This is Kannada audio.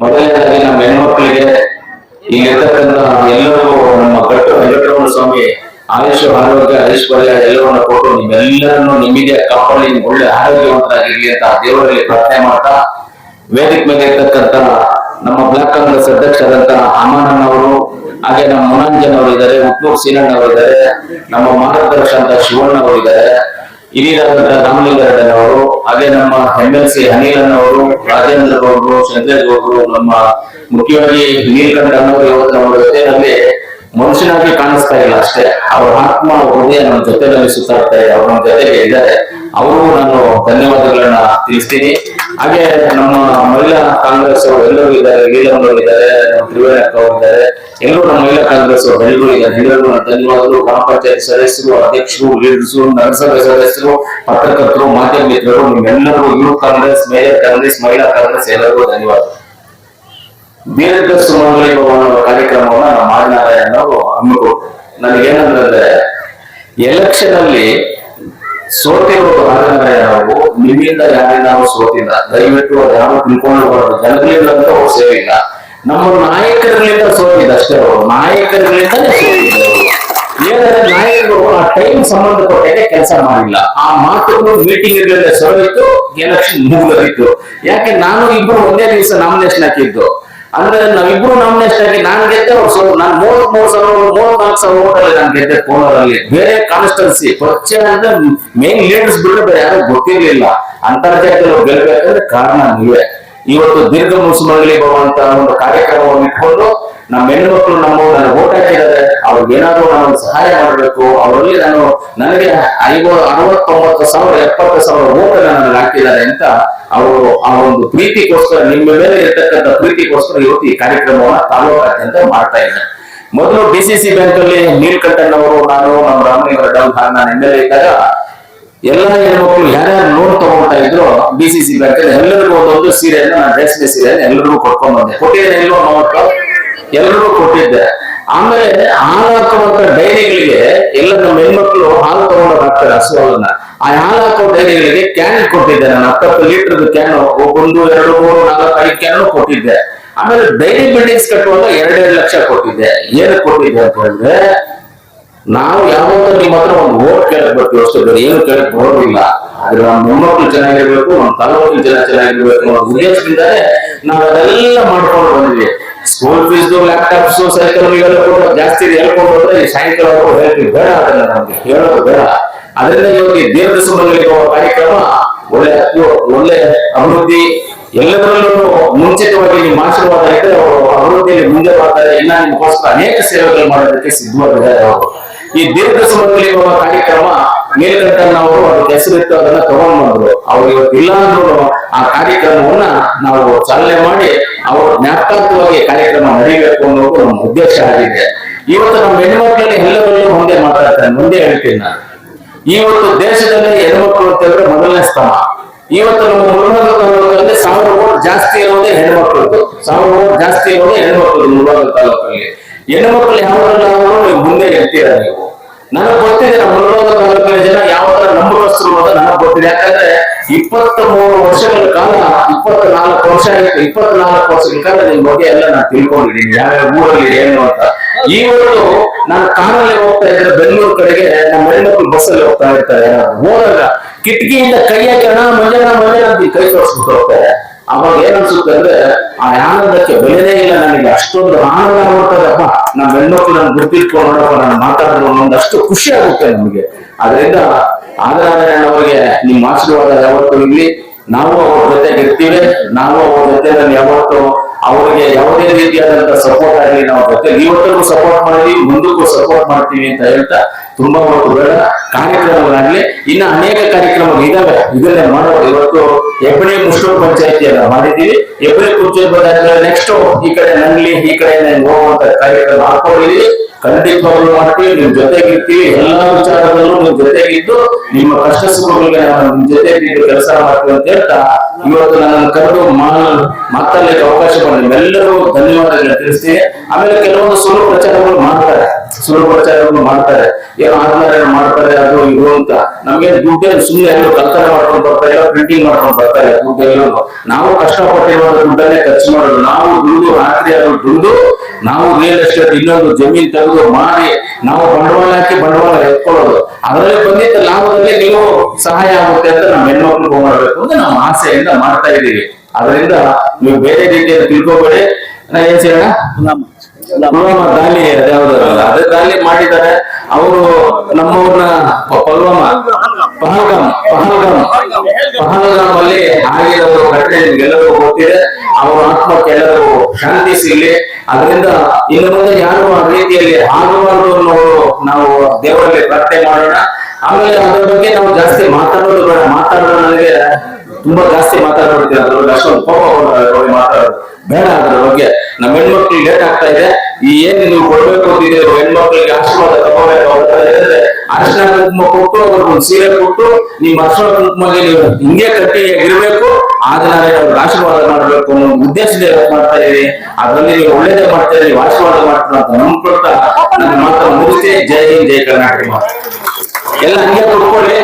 ಮೊದಲನೇದಾಗಿ ನಮ್ಮ ಹೆಣ್ಮಕ್ಳಿಗೆ ಇಲ್ಲಿರ್ತಕ್ಕಂಥ ಎಲ್ಲರಿಗೂ ನಮ್ಮ ಕಟ್ಟು ವೆಂಕಟರಮಣ ಸ್ವಾಮಿ, ಆಯುಷ್, ಆರೋಗ್ಯ ಐಶ್ವರ್ಯ ಎಲ್ಲವನ್ನ ಕೊಟ್ಟು ನಿಮ್ಮೆಲ್ಲರನ್ನು ನಿಮಗೆ ಕಾಪಾಡಿ ಒಳ್ಳೆ ಆರೋಗ್ಯವಂತರಾಗಿರ್ಲಿ ಅಂತ ದೇವರಲ್ಲಿ ಪ್ರಾರ್ಥನೆ ಮಾಡ್ತಾ ವೇದಿಕೆ ಮೇಲೆ ಇರ್ತಕ್ಕಂಥ ನಮ್ಮ ಬ್ಲಾಕ್ ಕಾಂಗ್ರೆಸ್ ಅಧ್ಯಕ್ಷರಾದಂತ ಅಮಾನನ್ ಅವರು, ಹಾಗೆ ನಮ್ಮ ಮುನಂಜನ್ ಅವರು ಇದ್ದಾರೆ ಉತ್ನೂರ್ ಸೀನಣ್ಣ ಅವರು ಇದ್ದಾರೆ ನಮ್ಮ ಮಾರ್ಗದರ್ಶಕ ಅಂತ ಶಿವಣ್ಣ ಅವರು ಇದ್ದಾರೆ ಹಿರಿಯರಾದಂತ ರಾಮಲಿಂಗಾರೆಡ್ಡಿ ಅವರು ಹಾಗೆ ನಮ್ಮ ಎಂ ಎಲ್ ಸಿ ಅವರು ರಾಜೇಂದ್ರ ಗೌಡರು ಶಂಕರೇಶ್ ಗೌಡರು ನಮ್ಮ ಮುಖ್ಯವಾಗಿ ನೀಲಕಂಠ ಇವತ್ತು ನಮ್ಮ ಜೊತೆಯಲ್ಲಿ ಮನುಷ್ಯನಾಗಿ ಕಾಣಿಸ್ತಾ ಇಲ್ಲ ಅಷ್ಟೇ. ಅವ್ರ ಆತ್ಮ ಅವ್ರ ಹೃದಯ ನಮ್ಮ ಜೊತೆಯಲ್ಲಿ ಸುತ್ತಾಡ್ತಾ ಇದೆ ಅವ್ರ ನಮ್ಮ ಜೊತೆಗೆ ಇದ್ದಾರೆ. ಅವರು ನಾನು ಧನ್ಯವಾದಗಳನ್ನ ತಿಳಿಸ್ತೀನಿ. ಹಾಗೆ ನಮ್ಮ ಮಹಿಳಾ ಕಾಂಗ್ರೆಸ್ ಅವರು ಎಲ್ಲರೂ ಇದ್ದಾರೆ ಲೀಲಮ್ಮ ಅವರು ಇದ್ದಾರೆ, ನಮ್ಮ ತ್ರಿವೇಣಕ್ಕ ಅವರು ಇದ್ದಾರೆ. ಎಲ್ಲರೂ ನಮ್ಮ ಮಹಿಳಾ ಕಾಂಗ್ರೆಸ್ ಎಲ್ಲರಿಗೂ ಧನ್ಯವಾದಗಳು. ಗ್ರಾಮ ಪಂಚಾಯತ್ ಸದಸ್ಯರು, ಅಧ್ಯಕ್ಷರು ಲೀಡರ್ಸು ನಗರಸಭೆ ಸದಸ್ಯರು, ಪತ್ರಕರ್ತರು, ಮಾಧ್ಯಮ ಮಿತ್ರರು, ನಿಮ್ಮೆಲ್ಲರಿಗೂ ಯೂತ್ ಕಾಂಗ್ರೆಸ್, ಮೇಯರ್ ಕಾಂಗ್ರೆಸ್, ಮಹಿಳಾ ಕಾಂಗ್ರೆಸ್, ಎಲ್ಲರಿಗೂ ಧನ್ಯವಾದ. ಬೇರೆ ಸುಮಂಗಲಿ ಕಾರ್ಯಕ್ರಮವನ್ನ ನಮ್ಮ ಮಾದನಾರಾಯಣ ಅವರು ಹಮ್ಮಿಕೊಂಡು ನನಗೇನಂದ್ರೆ ಎಲೆಕ್ಷನ್ ಅಲ್ಲಿ ಸೋತಿರುವ ಮಾದನಾರಾಯಣ ಅವರು, ನಿಮ್ಮಿಂದ ಯಾರಿಂದ ನಾವು ಸೋತಿಲ್ಲ. ದಯವಿಟ್ಟು ಯಾರು ತಿಳ್ಕೊಂಡು ಜನಗಳಿಂದ ಅಂತ ಅವ್ರು ಸೇರಿಲ್ಲ. ನಮ್ಮ ಸೋತಿದ್ದ ಅಷ್ಟೇ ಅವರು. ನಾಯಕರುಗಳಿಂದಲೇ ಸೋತಿದ್ದರು ಏನಾದ್ರೆ ನಾಯಕರು ಆ ಟೈಮ್ ಸಂಬಂಧಪಟ್ಟಾಗೆ ಕೆಲಸ ಮಾಡಿಲ್ಲ. ಆ ಮಾತುಗಳು ಮೀಟಿಂಗ್ ಇರಲಿಲ್ಲ ಸೋಲಿತ್ತು ಎಲೆಕ್ಷನ್ ಮುಗಿದಿತ್ತು ಯಾಕೆ, ನಾನು ಇಬ್ರು ಒಂದೇ ದಿವಸ ನಾಮಿನೇಷನ್ ಹಾಕಿದ್ದು. ಅಂದ್ರೆ ನಾವಿಬ್ರು ನಾಮಿನೇಷನ್ ಹಾಕಿ ನಾನ್ ಗೆದ್ದೆ, ಅವ್ರು ಸೋ ನಾನು ಮೂವತ್ ಮೂರ್ ಸಾವಿರ ಮೂವತ್ ನಾಲ್ಕು ಸಾವಿರ ಓಟಲ್ಲಿ ನಾನು ಗೆದ್ದೆ ಕೋಲಾರಲ್ಲಿ. ಬೇರೆ ಕಾನ್ಸ್ಟೆನ್ಸಿ ಪರಿಚಯ ಅಂದ್ರೆ ಮೇನ್ ಲೀಡರ್ಸ್ ಬಿಟ್ಟರೆ ಬೇರೆ ಯಾರು ಗೊತ್ತಿರ್ಲಿಲ್ಲ. ಅಂತರ್ಜಾಲದಲ್ಲಿ ಗೆಲ್ಬೇಕಂದ್ರೆ ಕಾರಣ ನೀವೇ. ಇವತ್ತು ದೀರ್ಘ ಮುಸುಮಂಗಲಿ ಬರುವಂತಹ ಒಂದು ಕಾರ್ಯಕ್ರಮವನ್ನು ಇಟ್ಕೊಂಡು ನಮ್ಮ ಹೆಣ್ಣು ಮಕ್ಕಳು ನಮ್ಮ ನನ್ನ ಓಟ್ ಹಾಕಿದ್ದಾರೆ. ಅವ್ರಿಗೆ ಏನಾದ್ರು ನಾನು ಸಹಾಯ ಮಾಡಬೇಕು. ಅವರಲ್ಲಿ ನಾನು ನನಗೆ ಐವತ್ತು, ಅರವತ್ತೊಂಬತ್ತು ಸಾವಿರ, ಎಪ್ಪತ್ತು ಸಾವಿರ ಓಟ್ ನನಗೆ ಹಾಕಿದ್ದಾರೆ ಅಂತ ಅವರು ಆ ಒಂದು ಪ್ರೀತಿಗೋಸ್ಕರ ನಿಮ್ಮ ಮೇಲೆ ಇರ್ತಕ್ಕಂಥ ಪ್ರೀತಿಗೋಸ್ಕರ ಇವತ್ತು ಈ ಕಾರ್ಯಕ್ರಮವನ್ನ ತಾಲೂಕಾದ್ಯಂತ ಮಾಡ್ತಾ ಇದ್ದಾರೆ. ಮೊದಲು ಡಿ ಸಿ ಸಿ ಬ್ಯಾಂಕ್ ಅಲ್ಲಿ ನೀಲ್ಕಂಠನ್ ಅವರು ನಾನು, ನಮ್ಮ ರಾಮಲಿಂಗ ನಾನು ಎಂ ಇದ್ದಾಗ ಎಲ್ಲ ಹೆಣ್ಮಕ್ಳು ಯಾರ್ಯಾರು ಲೋನ್ ತಗೊಳ್ತಾ ಇದ್ರು ಬಿ ಸಿ ಸಿ ಬ್ಯಾಂಕ್ ಎಲ್ಲರಿಗೂ ಒಂದೊಂದು ಸೀರೆಯನ್ನ ನಾನು ರೇಷ್ಮೆ ಸೀರೆಯನ್ನು ಎಲ್ಲರಿಗೂ ಕೊಟ್ಕೊಂಡು ಬಂದೆ. ಕೊಟ್ಟಿದ್ದೇನೆ ಎಲ್ಲೋ ಅವತ್ತು ಎಲ್ಲರಿಗೂ ಕೊಟ್ಟಿದ್ದೆ. ಆಮೇಲೆ ಹಾಲು ಡೈರಿಗಳಿಗೆ ಎಲ್ಲ ನಮ್ಮ ಹೆಣ್ಮಕ್ಳು ಹಾಲು ತಗೊಂಡು ಹಾಕ್ತಾರೆ ಹಸುವನ್ನ ಆ ಹಾಲು ಡೈರಿಗಳಿಗೆ ಕ್ಯಾನ್ ಕೊಟ್ಟಿದ್ದೆ. ನಾನು ಹತ್ತತ್ತು ಲೀಟರ್ ಕ್ಯಾನ್ ಒಂದು, ಎರಡು, ಮೂರು, ನಾಲ್ಕು, ಐದು ಕ್ಯಾನ್ ಕೊಟ್ಟಿದ್ದೆ. ಆಮೇಲೆ ಡೈರಿ ಬಿಲ್ಡಿಂಗ್ಸ್ ಕಟ್ಟುವಾಗ ಎರಡೆರಡು ಲಕ್ಷ ಕೊಟ್ಟಿದ್ದೆ. ಏನಕ್ಕೆ ಕೊಟ್ಟಿದ್ದೆ ಅಂತ ಹೇಳಿದ್ರೆ ನಾವು ಯಾವಾಗ ನಿಮ್ಮ ಹತ್ರ ಒಂದು ಓಟ್ ಕೇಳಕ್ ಬರ್ತೀವಿ ಬೇರೆ ಏನು ಕೇಳಕ್ ಬರೋದಿಲ್ಲ. ಆದ್ರೆ ನಮ್ಮ ಮೊಮ್ಮಕ್ಕಳು ಚೆನ್ನಾಗಿರ್ಬೇಕು, ನಮ್ಮ ತಾಲೂಕಿನ ಜನ ಚೆನ್ನಾಗಿರ್ಬೇಕು ಅನ್ನೋ ಉದ್ದೇಶದಿಂದಾನೆ ನಾವು ಅದೆಲ್ಲ ಮಾಡ್ಕೊಂಡು ಬಂದ್ವಿ ಸ್ಕೂಲ್ ಫೀಸ್ ಲ್ಯಾಪ್ಟಾಪ್ಸ್ ಸೈಕಲ್ ಕೊಟ್ಟು ಜಾಸ್ತಿ ಹೇಳ್ಕೊಂಡು ಹೋದ್ರೆ ಈ ಸಾಯಂಕಾಲ ಹೇಳ್ತೀವಿ, ಬೇಡ ಅದನ್ನ ನಮ್ಗೆ, ಹೇಳೋದು ಬೇಡ. ಅದರಿಂದ ಇವತ್ತು ದೀರ್ಘ ಸುಮಂಗಲಿ ಕಾರ್ಯಕ್ರಮ ಒಳ್ಳೆ ಒಳ್ಳೆ ಅಭಿವೃದ್ಧಿ ಎಲ್ಲದರಲ್ಲೂ ಮುಂಚಿತವಾಗಿ ನಿಮ್ಮ ಆಶೀರ್ವಾದ ಇದ್ರೆ ಅವರು ಅಭಿವೃದ್ಧಿಯಲ್ಲಿ ಮುಂದೆ ಬರ್ತಾರೆ. ಇನ್ನ ನಿಮಗೋಸ್ಕರ ಅನೇಕ ಸೇವೆಗಳು ಮಾಡೋದಕ್ಕೆ ಸಿದ್ಧವಾಗಿದ್ದಾರೆ ಅವರು ಈ ದೀರ್ಘ ಸಮಯದಲ್ಲಿ ನಮ್ಮ ಕಾರ್ಯಕ್ರಮ ಮೇಲ್ಕಂಡ ಅವರು ಅದಕ್ಕೆ ಹೆಸರಿತ್ತು ಅದನ್ನ ತಗೊಂಡ್ ಅವ್ರು ಇವತ್ತು ಇಲ್ಲ ಅಂದ್ರು ಆ ಕಾರ್ಯಕ್ರಮವನ್ನ ನಾವು ಚಾಲನೆ ಮಾಡಿ ಅವರು ಜ್ಞಾಪಕಾರ್ಥವಾಗಿ ಕಾರ್ಯಕ್ರಮ ನಡೀಬೇಕು ಅನ್ನೋದು ನಮ್ಮ ಉದ್ದೇಶ ಆಗಿದೆ. ಇವತ್ತು ನಮ್ಮ ಹೆಣ್ಮಕ್ಳಲ್ಲಿ ಎಲ್ಲರಲ್ಲೂ ಮುಂದೆ ಮಾತಾಡ್ತಾರೆ. ಮುಂದೆ ಹೇಳ್ತೀನಿ ನಾನು. ಇವತ್ತು ದೇಶದಲ್ಲಿ ಹೆಣ್ಮಕ್ಳು ಅಂತ ಹೇಳಿದ್ರೆ ಮೊದಲನೇ ಸ್ಥಾನ. ಇವತ್ತು ನಮ್ಮ ಜಾಸ್ತಿ ಇರೋದೇ ಹೆಣ್ಮಕ್ಳದ್ದು. ಸಾವಿರ ಜಾಸ್ತಿ ಇರೋದೇ ಹೆಣ್ಮಕ್ಳದ್ದು ಮುಳುಬಾಗ ತಾಲೂಕಲ್ಲಿ. ಹೆಣ್ಮಕ್ಳು ಯಾವ್ದ್ರಲ್ಲ ನೀವು ಮುಂದೆ ಎತ್ತೀರ ನೀವು? ನನಗೆ ಗೊತ್ತಿದೆ ನಮ್ಮ ತಾಲೂಕಿನ ಜನ ಯಾವ ತರ ನಂಬುವಸ್ತರು ಅಂತ ನನಗೆ ಗೊತ್ತಿದೆ. ಯಾಕಂದ್ರೆ ಇಪ್ಪತ್ತ ಮೂರು ವರ್ಷಗಳ ಕಾಲ ಇಪ್ಪತ್ತ ನಾಲ್ಕು ವರ್ಷ ಇಪ್ಪತ್ನಾಲ್ಕು ವರ್ಷಗಳ ಕಾಲ ನಿಮ್ ಬಗ್ಗೆ ಎಲ್ಲ ನಾನು ತಿಳ್ಕೊಂಡಿದ್ದೀನಿ. ಯಾವ್ಯಾವ ಊರಲ್ಲಿ ಏನು ಅಂತ. ಇವತ್ತು ನಾನು ಕಾರಲ್ಲಿ ಹೋಗ್ತಾ ಇದ್ರೆ ಬೆಂಗಳೂರು ಕಡೆಗೆ ನಮ್ಮ ಹೆಣ್ಮಕ್ಳು ಬಸ್ಸಲ್ಲಿ ಹೋಗ್ತಾ ಇರ್ತಾರೆ. ಹೋದಾಗ ಕಿಟಕಿಯಿಂದ ಕೈ ಹಾಕಿ, ಅಣ್ಣ ಮಂಜನ ಮಂಜನ ಕೈ ತೋರಿಸ್ಬಿಟ್ಟು ಹೋಗ್ತಾರೆ. ಅವಾಗ ಏನ್ ಅನ್ಸುತ್ತೆ ಅಂದ್ರೆ, ಆ ಆನಂದಕ್ಕೆ ಬೆಲೆನೇ ಇಲ್ಲ ನನಗೆ. ಅಷ್ಟೊಂದು ಆನಂದ ನೋಡ್ತದಪ್ಪ ನಮ್ಮ ಹೆಣ್ಮಕ್ಳು ನಾನು ಗುರ್ತಿಟ್ಕೊಂಡು ನೋಡಪ್ಪ, ನಾನು ಮಾತಾಡಿದ್ರು ಒಂದಷ್ಟು ಖುಷಿ ಆಗುತ್ತೆ ನಮಗೆ. ಅದರಿಂದ ಆದರಾಯಣ ಅವರಿಗೆ ನಿಮ್ಮ ಆಶೀರ್ವಾದ ಯಾವತ್ತೂ ಇಲ್ಲಿ ನಾವು ಅವ್ರ ಜೊತೆಗೆ ಇರ್ತೀವಿ. ನಾವು ಅವ್ರ ಜೊತೆ ನಾನು ಯಾವತ್ತು ಅವರಿಗೆ ಯಾವುದೇ ರೀತಿಯಾದಂತ ಸಪೋರ್ಟ್ ಆಗಲಿ ನಾವು ಜೊತೆ ಇವತ್ತಿಗೂ ಸಪೋರ್ಟ್ ಮಾಡಿ ಮುಂದಕ್ಕೂ ಸಪೋರ್ಟ್ ಮಾಡ್ತೀವಿ ಅಂತ ಹೇಳ್ತಾ ತುಂಬಾ ಒಂದು ಬೇಡ ಕಾರ್ಯಕ್ರಮಗಳಾಗ್ಲಿ, ಇನ್ನ ಅನೇಕ ಕಾರ್ಯಕ್ರಮಗಳು ಇದಾವೆ. ಇದನ್ನೇ ಮಾಡೋದು. ಇವತ್ತು ಹೆಬ್ಬಳಿ ಮುಷ್ಟೂರು ಪಂಚಾಯತಿಯನ್ನ ಮಾಡಿದೀವಿ ಹೆಬ್ಬಳಿ ಪಂಚಾಯತ್ ನೆಕ್ಸ್ಟ್ ಈ ಕಡೆ ನಂಗ್ಲಿ, ಈ ಕಡೆ ಹೋಗುವಂತ ಕಾರ್ಯಕ್ರಮ ಹಾಕೊಂಡಿದೀವಿ ಖಂಡಿತವಾಗ್ಲೂ ಮಾಡ್ತೀವಿ, ನಿಮ್ ಜೊತೆಗಿರ್ತೀವಿ ಎಲ್ಲಾ ವಿಚಾರದಲ್ಲೂ ನಿಮ್ ಜೊತೆಗಿದ್ದು ನಿಮ್ಮ ಕಷ್ಟ ಸುಖಗಳಿಗೆ ನಾನು ನಿಮ್ ಜೊತೆಗೆ ಕೆಲಸ ಮಾಡ್ತೀವಿ ಅಂತ ಹೇಳ್ತಾ, ಇವತ್ತು ನನ್ನ ಕರೆದು ಮಾತಾಡ್ಲಿಕ್ಕೆ ಅವಕಾಶ ಮಾಡಿ ಎಲ್ಲರಿಗೂ ಧನ್ಯವಾದಗಳು ತಿಳಿಸ್ತೀನಿ. ಆಮೇಲೆ ಕೆಲವೊಂದು ಸುಳ್ಳು ಪ್ರಚಾರಗಳು ಮಾಡ್ತಾರೆ. ಸುಳ್ಳು ಪ್ರಚಾರಗಳು ಮಾಡ್ತಾರೆ. ಏನೋ ಏನು ಮಾಡ್ತಾರೆ, ಅದು ಇದು ಅಂತ. ನಮ್ಗೆ ದುಡ್ಡೇನು ಸುಮ್ಮನೆ ಎಲ್ಲರೂ ಕಲ್ಪನೆ ಮಾಡ್ಕೊಂಡು ಬರ್ತಾರೆ ಪ್ರಿಂಟಿಂಗ್ ಮಾಡ್ಕೊಂಡು ಬರ್ತಾರೆ ದುಡ್ಡೆಲ್ಲೂ ನಾವು ಕಷ್ಟಪಟ್ಟಿರುವ ದುಡ್ಡನ್ನೇ ಖರ್ಚು ಮಾಡೋದು. ನಾವು ದುಡ್ಡು ರಾತ್ರಿ ಆದ್ರೂ ದುಡಿದು ನಾವು ರಿಯಲ್ ಎಸ್ಟೇಟ್ ಇನ್ನೊಂದು ಜಮೀನ್ ತೆಗೆದು ಮಾಡಿ ನಾವು ಬಂಡವಾಳ ಹಾಕಿ ಬಂಡವಾಳ ಎತ್ಕೊಳ್ಳೋದು. ಅದರಲ್ಲಿ ಬಂದಿದ್ದ ಲಾಭದಲ್ಲಿ ನೀವು ಸಹಾಯ ಆಗುತ್ತೆ ಅಂತ ನಮ್ಮ ಹೆಣ್ಮಕ್ಳು ಮಾಡಬೇಕು ಅಂತ ನಾವು ಆಸೆಯಿಂದ ಮಾಡ್ತಾ ಇದ್ದೀವಿ. ಅದರಿಂದ ನೀವು ಬೇರೆ ರೀತಿಯಲ್ಲಿ ತಿಳ್ಕೊಬೇಡಿ. ನಾ ಏನ್ ದಾಳಿ ಯಾವ್ದು ಅದೇ ದಾಳಿ ಮಾಡಿದ್ದಾರೆ. ಅವರು ನಮ್ಮವ್ರನ್ನ ಪುಲ್ವಾಮಾ? ಪಹಲ್ಗಾಮ್ ಪಹಲ್ಗಾಮ್ ಪಹಲ್ಗಾಮ್ ಅಲ್ಲಿ ಆಗಿರೋ ಘಟನೆ ನಿಮ್ಗೆಲ್ಲರಿಗೂ ಗೊತ್ತಿದೆ. ಅವರ ಆತ್ಮಕ್ಕೆ ಎಲ್ಲರೂ ಶಾಂತಿ ಸಿಗ್ಲಿ ಅದರಿಂದ ಇನ್ನು ಮುಂದೆ ಯಾರು ಆ ರೀತಿಯಲ್ಲಿ ಆಗಬಾರದು ಅನ್ನೋರು ನಾವು ದೇವರಲ್ಲಿ ಪ್ರಾರ್ಥನೆ ಮಾಡೋಣ. ಆಮೇಲೆ ಅದರ ಬಗ್ಗೆ ನಾವು ಜಾಸ್ತಿ ಮಾತಾಡೋದು ಬೇಡ. ಮಾತಾಡೋದು ನನಗೆ ತುಂಬಾ ಜಾಸ್ತಿ ಮಾತಾಡ್ಬಿಡ್ತೀನಿ ಅದ್ರ ಬಗ್ಗೆ, ಅಷ್ಟೊಂದು ಕೋಪ ಬಗ್ಗೆ ಮಾತಾಡೋದು. ಬೇಡ ಅದ್ರ ಬಗ್ಗೆ. ನಮ್ಮ ಹೆಣ್ಮಕ್ಳಿಗೆ ಲೇಟ್ ಆಗ್ತಾ ಇದೆ. ಈ ಏನ್ ನೀವು ಕೊಡ್ಬೇಕು ಅಂತಿದ್ದೀರಿ ಹೆಣ್ಮಕ್ಳಿಗೆ ಆಶೀರ್ವಾದ ತಗೋಬೇಕು ಅರ್ಶನ ಕುಂಕುಮ ಕೊಟ್ಟು ಅವ್ರಿಗೆ ಸೀರೆ ಕೊಟ್ಟು ನಿಮ್ ಅರ್ಶನ ಕುಂಕುಮಗೆ ನೀವು ಹಿಂಗೆ ಕಟ್ಟಿ ಇರಬೇಕು ಆದ್ರೆ ಅವ್ರಿಗೆ ಆಶೀರ್ವಾದ ಮಾಡ್ಬೇಕು ಅನ್ನೋ ಉದ್ದೇಶದಿಂದ ಮಾಡ್ತಾ ಇದೀವಿ. ಅದ್ರಲ್ಲಿ ನೀವು ಒಳ್ಳೇದೇ ಮಾಡ್ತಾ ಇದೀವಿ ಆಶೀರ್ವಾದ ಮಾಡ್ತಾರೆ ಅಂತ ನಂಬ್ಕೊಳ್ತಾ ನನ್ನ ಮಾತ್ರ ಮುಗಿಸಿ ಜೈ ಹಿಂದ್, ಜೈ ಕರ್ನಾಟಕ. ಎಲ್ಲ ಹಂಗೆ ಕೊಡ್ಕೊಳ್ಳಿ